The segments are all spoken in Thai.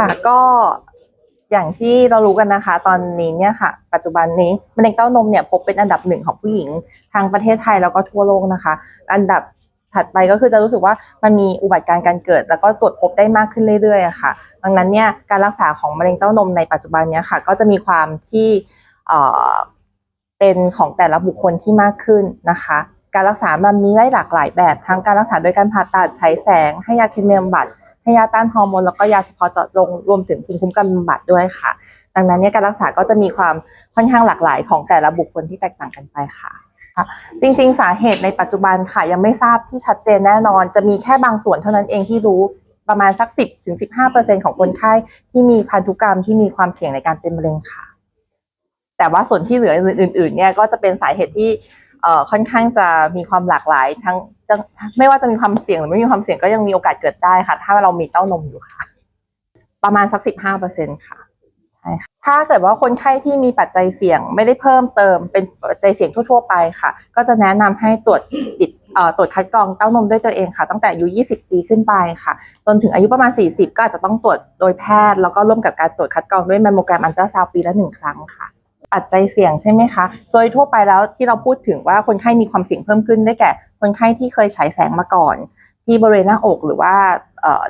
ค่ะก็อย่างที่เรารู้กันนะคะ ตอนนี้เนี่ยค่ะ ปัจจุบันนี้มะเร็งเต้านมเนี่ยพบเป็นอันดับหนึ่งของผู้หญิงทางประเทศไทยแล้วก็ทั่วโลกนะคะ อันดับถัดไปก็คือจะรู้สึกว่ามันมีอุบัติการณ์การเกิด แล้วก็ตรวจพบได้มากขึ้นเรื่อยๆอะค่ะ ดังนั้นเนี่ยการรักษาของมะเร็งเต้านมในปัจจุบันเนี่ยค่ะ ก็จะมีความที่เอ่อเป็นของแต่ละบุคคลที่มากขึ้นนะคะ การรักษามันมีได้หลากหลายแบบทั้งการรักษาโดยการผ่าตัดใช้แสงให้ยาเคมีบำบัด ให้ยาต้านฮอร์โมนแล้วก็ยาเฉพาะเจาะจงรวมถึงภูมิคุ้มกันบำบัดด้วยค่ะ ดังนั้นเนี่ยการรักษาก็จะมีความค่อนข้างหลากหลายของแต่ละบุคคลที่แตกต่างกันไปค่ะค่ะจริงๆ สาเหตุในปัจจุบันค่ะ ยังไม่ทราบที่ชัดเจนแน่นอน จะมีแค่บางส่วนเท่านั้นเองที่รู้ประมาณสัก 10ถึง15ของคนไข้ที่มีพันธุกรรมที่มีความเสี่ยงในการเป็นมะเร็งค่ะ แต่ว่าส่วนที่เหลืออื่นๆเนี่ยก็จะเป็นสาเหตุที่ ค่อนข้างจะมีความหลากหลายทั้งไม่ว่าจะมีความเสี่ยงหรือไม่มีความเสี่ยงก็ยังมีโอกาสเกิดได้ค่ะ ถ้าเรามีเต้านมอยู่ค่ะ ประมาณสัก15ค่ะใช่ค่ะถ้าเกิดว่าคนไข้ที่มีปัจจัยเสี่ยงไม่ได้เพิ่มเติมเป็นปัจจัยเสี่ยงทั่ว ๆ ไปค่ะ ก็จะแนะนำให้ตรวจติดเอ่อตรวจคัดกรองเต้านมด้วยตัวเองค่ะ ตั้งแต่อายุ 20 ปีขึ้นไปค่ะ จนถึงอายุประมาณ 40 ก็อาจจะต้องตรวจโดยแพทย์ แล้วก็ร่วมกับการตรวจคัดกรองด้วยแมมโมแกรมอันตราซาวปีละหนึ่งครั้งค่ะ ปัจจัยเสี่ยงใช่ไหมคะ โดยทั่วไปแล้วที่เราพูดถึงว่าคนไข้มีความเสี่ยงเพิ่มขึ้นได้แก่ คนไข้ที่เคยฉายแสงมาก่อน ที่บริเวณหน้าอกหรือว่า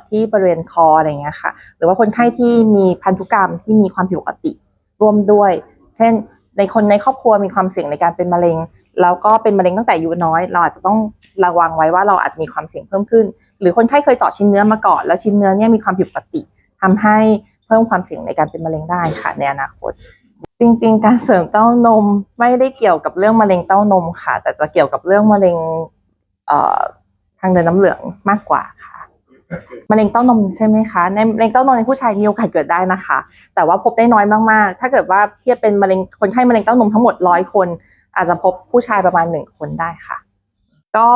ที่บริเวณคออะไรเงี้ยค่ะ หรือว่าคนไข้ที่มีพันธุกรรมที่มีความผิดปกติร่วมด้วย เช่น ในคนในครอบครัวมีความเสี่ยงในการเป็นมะเร็ง แล้วก็เป็นมะเร็งตั้งแต่อายุน้อย เราอาจจะต้องระวังไว้ว่าเราอาจจะมีความเสี่ยงเพิ่มขึ้น หรือคนไข้เคยเจาะชิ้นเนื้อมาก่อน แล้วชิ้นเนื้อเนี่ยมีความผิดปกติทำให้เพิ่มความเสี่ยงในการเป็นมะเร็งได้ค่ะในอนาคต จริง ๆ การเสริมเต้านมไม่ได้เกี่ยวกับเรื่องมะเร็งเต้านมค่ะ แต่จะเกี่ยวกับเรื่องมะเร็งเอ่อทางเดินน้ำเหลืองมากกว่าค่ะมะเร็งเต้านมใช่ไหมคะในมะเร็งเต้านมในผู้ชายมีโอกาสเกิดได้นะคะ แต่ว่าพบได้น้อยมากๆ ถ้าเกิดว่าเทียบเป็นมะเร็งคนไข้มะเร็งเต้านมทั้งหมดร้อยคน อาจจะพบผู้ชายประมาณหนึ่งคนได้ค่ะ ก็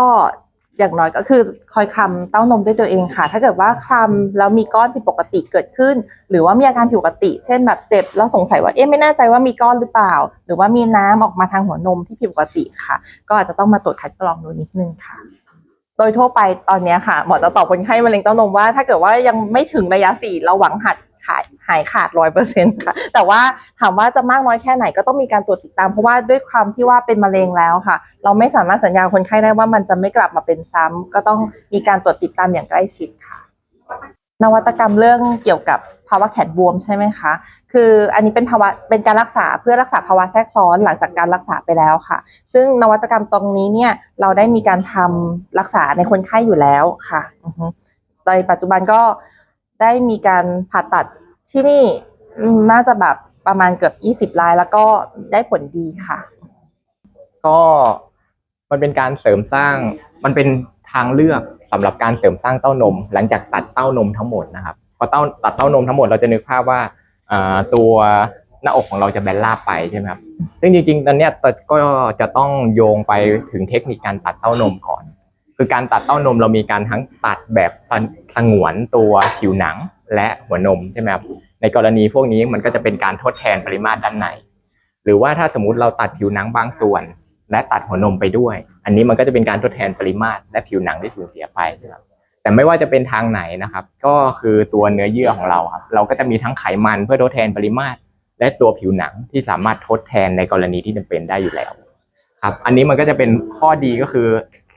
อย่างน้อยก็คือคอยคลำเต้านมด้วยตัวเองค่ะ ถ้าเกิดว่าคลำแล้วมีก้อนผิดปกติเกิดขึ้น หรือว่ามีอาการผิดปกติ เช่นแบบเจ็บแล้วสงสัยว่าเอ๊ะไม่แน่ใจว่ามีก้อนหรือเปล่า หรือว่ามีน้ำออกมาทางหัวนมที่ผิดปกติค่ะ ก็อาจจะต้องมาตรวจคัดกรองดูนิดนึงค่ะ โดยทั่วไปตอนนี้ค่ะหมอจะตอบคนไข้มะเร็งเต้านมว่า ถ้าเกิดว่ายังไม่ถึงระยะสี่เราหวังหัด ขายหายขาดร้อยเปอร์เซ็นต์ค่ะ แต่ว่าถามว่าจะมากน้อยแค่ไหนก็ต้องมีการตรวจติดตาม เพราะว่าด้วยความที่ว่าเป็นมะเร็งแล้วค่ะ เราไม่สามารถสัญญาคนไข้ได้ว่ามันจะไม่กลับมาเป็นซ้ำก็ต้องมีการตรวจติดตามอย่างใกล้ชิดค่ะ นวัตกรรมเรื่องเกี่ยวกับภาวะแขนบวมใช่ไหมคะ คืออันนี้เป็นภาวะเป็นการรักษาเพื่อรักษาภาวะแทรกซ้อนหลังจากการรักษาไปแล้วค่ะ ซึ่งนวัตกรรมตรงนี้เนี่ยเราได้มีการทำรักษาในคนไข้อยู่แล้วค่ะในปัจจุบันก็ ได้มีการผ่าตัดที่นี่มน่าจะแบบประมาณเกือบ 20รายแล้วก็ได้ผลดีค่ะ ก็มันเป็นการเสริมสร้าง มันเป็นทางเลือกสำหรับการเสริมสร้างเต้านม หลังจากตัดเต้านมทั้งหมดนะครับพอเต้าตัดเต้านมทั้งหมดเราจะนึกภาพว่าตัวหน้าอกของเราจะแบนราบไปใช่ไหมครับซึ่งจริงๆตอนนี้ก็จะต้องโยงไปถึงเทคนิคการตัดเต้านมก่อน คือการตัดเต้านมเรามีการทั้งตัดแบบสงวนตัวผิวหนังและหัวนมใช่ไหมครับในกรณีพวกนี้มันก็จะเป็นการทดแทนปริมาตรด้านใน หรือว่าถ้าสมมติเราตัดผิวหนังบางส่วน และตัดหัวนมไปด้วย อันนี้มันก็จะเป็นการทดแทนปริมาตรและผิวหนังที่สูญเสียไปครับแต่ไม่ว่าจะเป็นทางไหนนะครับ ก็คือตัวเนื้อเยื่อของเราครับเราก็จะมีทั้งไขมันเพื่อทดแทนปริมาตร และตัวผิวหนังที่สามารถทดแทนในกรณีที่จำเป็นได้อยู่แล้ว ครับอันนี้มันก็จะเป็นข้อดีก็คือ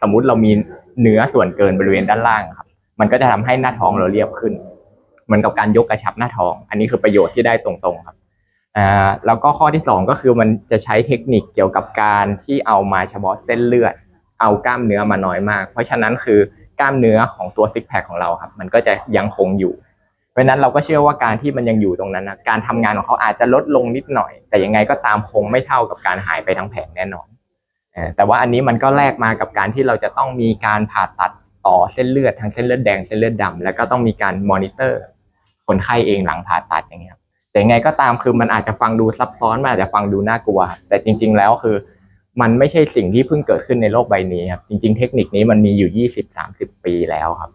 สมมุติเรามีเนื้อส่วนเกินบริเวณด้านล่างครับ มันก็จะทำให้หน้าท้องเราเรียบขึ้น เหมือนกับการยกกระชับหน้าท้อง อันนี้คือประโยชน์ที่ได้ตรงๆครับอ่าแล้วก็ข้อที่สองก็คือมันจะใช้เทคนิคเกี่ยวกับการที่เอามาเฉพาะเส้นเลือด เอากล้ามเนื้อมาน้อยมาก เพราะฉะนั้นคือกล้ามเนื้อของตัวซิกแพคของเราครับ มันก็จะยังคงอยู่เพราะฉะนั้นเราก็เชื่อว่าการที่มันยังอยู่ตรงนั้นนะการทำงานของเขาอาจจะลดลงนิดหน่อย แต่ยังไงก็ตามคงไม่เท่ากับการหายไปทั้งแผงแน่นอน แต่ว่าอันนี้มันก็แลกมากับการที่เราจะต้องมีการผ่าตัดต่อเส้นเลือดทั้งเส้นเลือดแดงเส้นเลือดดำแล้วก็ต้องมีการมอนิเตอร์คนไข้เองหลังผ่าตัดอย่างเงี้ยแต่ยังไงก็ตามคือมันอาจจะฟังดูซับซ้อนมันอาจจะฟังดูน่ากลัว แต่จริง ๆ แล้วคือ มันไม่ใช่สิ่งที่เพิ่งเกิดขึ้นในโลกใบนี้ครับจริง ๆ เทคนิคนี้มันมีอยู่ยี่สิบสามสิบปีแล้วครับ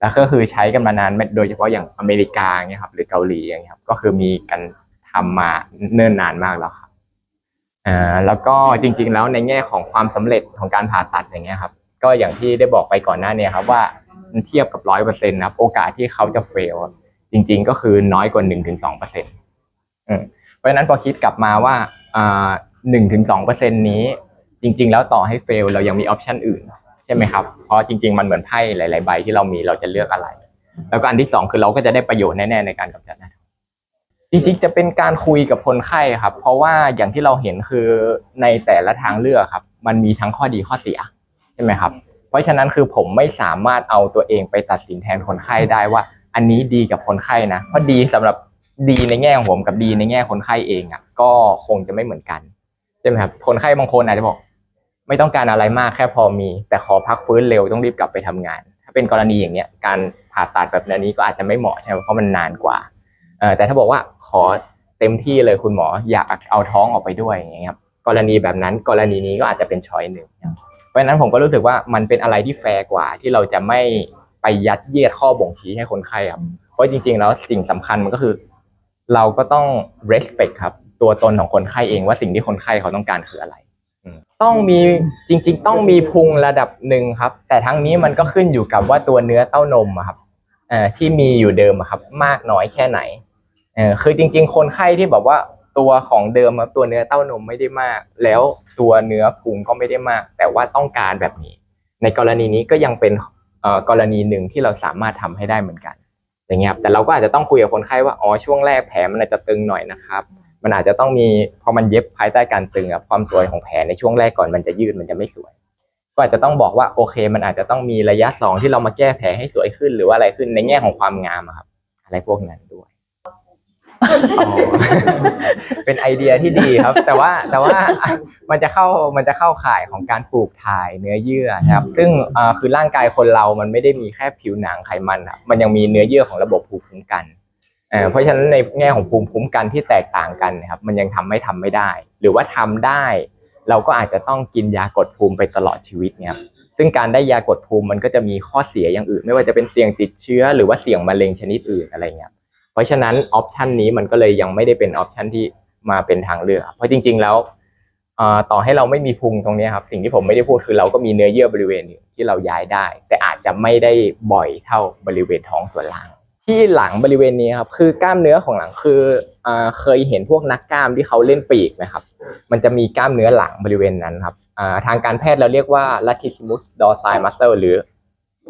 แล้วก็คือใช้กันมานานโดยเฉพาะอย่างอเมริกาเนี่ยครับหรือเกาหลีอย่างเงี้ยครับก็คือมีกันทำมาเนิ่นนานมากแล้วครับ อ่าแล้วก็จริงๆแล้วในแง่ของความสำเร็จของการผ่าตัดอย่างเงี้ยครับก็อย่างที่ได้บอกไปก่อนหน้าเนี้ครับว่าเทียบกับร้อยเปอร์เซ็นต์นะครับโอกาสที่เขาจะเฟลจริง ๆ ก็คือน้อยกว่าหนึ่งถึงสองเปอร์เซ็นต์เพราะฉะนั้นพอคิดกลับมาว่าอ่าหนึ่งถึงสองเปอร์เซ็นต์นี้ จริง ๆ แล้วต่อให้เฟลเรายังมีออปชันอื่น ใช่ไหมครับ เพราะจริง ๆ มันเหมือนไพ่หลาย ๆ ใบที่เรามีเราจะเลือกอะไร แล้วก็อันที่สองคือเราก็จะได้ประโยชน์แน่ๆในการกำจัดน้าท้อง จริงๆจะเป็นการคุยกับคนไข้ครับ เพราะว่าอย่างที่เราเห็นคือในแต่ละทางเลือกครับ มันมีทั้งข้อดีข้อเสียใช่ไหมครับ เพราะฉะนั้นคือผมไม่สามารถเอาตัวเองไปตัดสินแทนคนไข้ได้ว่า อันนี้ดีกับคนไข้นะเพราะดีสำหรับดีในแง่ของผมกับดีในแง่คนไข้เองอะก็คงจะไม่เหมือนกันใช่ไหมครับคนไข้บางคนอาจจะบอก ไม่ต้องการอะไรมากแค่พอมี แต่ขอพักฟื้นเร็วต้องรีบกลับไปทำงาน ถ้าเป็นกรณีอย่างเนี้ยการผ่าตัดแบบนี้ก็อาจจะไม่เหมาะใช่ไหมเพราะมันนานกว่า แต่ถ้าบอกว่าขอเต็มที่เลยคุณหมออยากเอาท้องออกไปด้วยอย่างเงี้ยครับกรณีแบบนั้นกรณีนี้ก็อาจจะเป็นช้อยหนึ่งเพราะฉะนั้นผมก็รู้สึกว่ามันเป็นอะไรที่แฟร์กว่าที่เราจะไม่ไปยัดเยียดข้อบ่งชี้ให้คนไข้ครับเพราะจริง ๆ แล้วสิ่งสำคัญมันก็คือ เราก็ต้อง respect ครับ ตัวตนของคนไข้เองว่าสิ่งที่คนไข้เขาต้องการคืออะไรต้องมีจริง ๆ ต้องมีพุงระดับหนึ่งครับ แต่ทั้งนี้มันก็ขึ้นอยู่กับว่าตัวเนื้อเต้านมครับที่มีอยู่เดิมครับ มากน้อยแค่ไหน เออคือจริง ๆ คนไข้ที่แบบว่าตัวของเดิมตัวเนื้อเต้านมไม่ได้มาก แล้วตัวเนื้อพุงก็ไม่ได้มาก แต่ว่าต้องการแบบนี้ ในกรณีนี้ก็ยังเป็นเอ่อกรณีหนึ่งที่เราสามารถทำให้ได้เหมือนกัน อย่างเงี้ยแต่เราก็อาจจะต้องคุยกับคนไข้ว่าอ๋อช่วงแรกแผลมันอาจจะตึงหน่อยนะครับมันอาจจะต้องมีพอมันเย็บภายใต้การตึงอะความสวยของแผลในช่วงแรกก่อนมันจะยืดมันจะไม่สวย ก็อาจจะต้องบอกว่าโอเค มันอาจจะต้องมีระยะสองที่เรามาแก้แผลให้สวยขึ้นหรือว่าอะไรขึ้นในแง่ของความงามครับ อะไรพวกนั้นด้วย เป็นไอเดียที่ดีครับ แต่ว่าแต่ว่ามันจะเข้ามันจะเข้าข่ายของการปลูกถ่ายเนื้อเยื่อนะครับ ซึ่งคือร่างกายคนเรามันไม่ได้มีแค่ผิวหนังไขมันครับมันยังมีเนื้อเยื่อของระบบภูมิคุ้มกันเพราะฉะนั้นในแง่ของภูมิคุ้มกันที่แตกต่างกันนะครับ มันยังทำให้ทำไม่ได้ หรือว่าทำได้ เราก็อาจจะต้องกินยากดภูมิไปตลอดชีวิตเนี่ยครับซึ่งการได้ยากดภูมิมันก็จะมีข้อเสียอย่างอื่น ไม่ว่าจะเป็นเสี่ยงติดเชื้อ หรือว่าเสี่ยงมะเร็งชนิดอื่นอะไรเงี้ย เพราะฉะนั้นออปชันนี้มันก็เลยยังไม่ได้เป็นออปชันที่มาเป็นทางเลือกเพราะจริง ๆ แล้วต่อให้เราไม่มีพุงตรงนี้ครับ สิ่งที่ผมไม่ได้พูดคือเราก็มีเนื้อเยื่อบริเวณที่เราย้ายได้ แต่อาจจะไม่ได้บ่อยเท่าบริเวณท้องส่วนล่าง ที่หลังบริเวณนี้ครับคือกล้ามเนื้อของหลังคืออเคยเห็นพวกนักกล้ามที่เขาเล่นปีกไหมครับ มันจะมีกล้ามเนื้อหลังบริเวณนั้นครับทางการแพทย์เราเรียกว่า latissimus dorsi muscle หรือ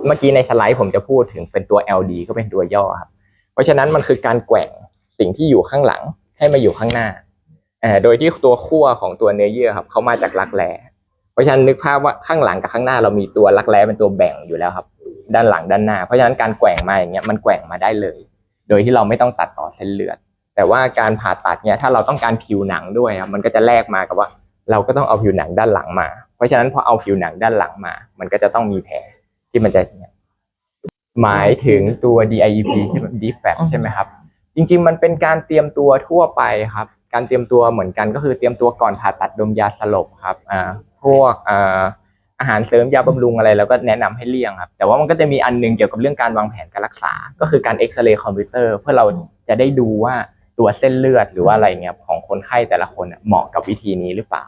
เมื่อกี้ในสไลด์ผมจะพูดถึงเป็นตัว LD ก็เป็นตัวย่อครับ เพราะฉะนั้นมันคือการแกว่งสิ่งที่อยู่ข้างหลังให้มาอยู่ข้างหน้าเออโดยที่ตัวขั้วของตัวเนื้อเยื่อครับเขามาจากรักแร้เพราะฉะนั้นนึกภาพว่าข้างหลังกับข้างหน้าเรามีตัวรักแร้เป็นตัวแบ่งอยู่แล้วครับ ด้านหลังด้านหน้า เพราะฉะนั้นการแกว่งมาอย่างเงี้ยมันแกว่งมาได้เลย โดยที่เราไม่ต้องตัดต่อเส้นเลือด แต่ว่าการผ่าตัดเนี่ยถ้าเราต้องการผิวหนังด้วยครับมันก็จะแลกมากับว่า เราก็ต้องเอาผิวหนังด้านหลังมา เพราะฉะนั้นพอเอาผิวหนังด้านหลังมา มันก็จะต้องมีแผลที่มันจะเนี่ย หมายถึงตัว DIEP ใช่ไหม defect ใช่ไหมครับ จริง ๆ มันเป็นการเตรียมตัวทั่วไปครับ การเตรียมตัวเหมือนกันก็คือเตรียมตัวก่อนผ่าตัดดมยาสลบครับอ่าพวกอ่าอาหารเสริมยาบำรุงอะไรแล้วก็แนะนำให้เลี่ยงครับ แต่ว่ามันก็จะมีอันหนึงเกี่ยวกับเรื่องการวางแผนการรักษา ก็คือการเอ็กซเรย์คอมพิวเตอร์เพื่อเราจะได้ดูว่าตัวเส้นเลือดหรือว่าอะไรเงี้ยของคนไข้แต่ละคนน่ะเหมาะกับวิธีนี้หรือเปล่า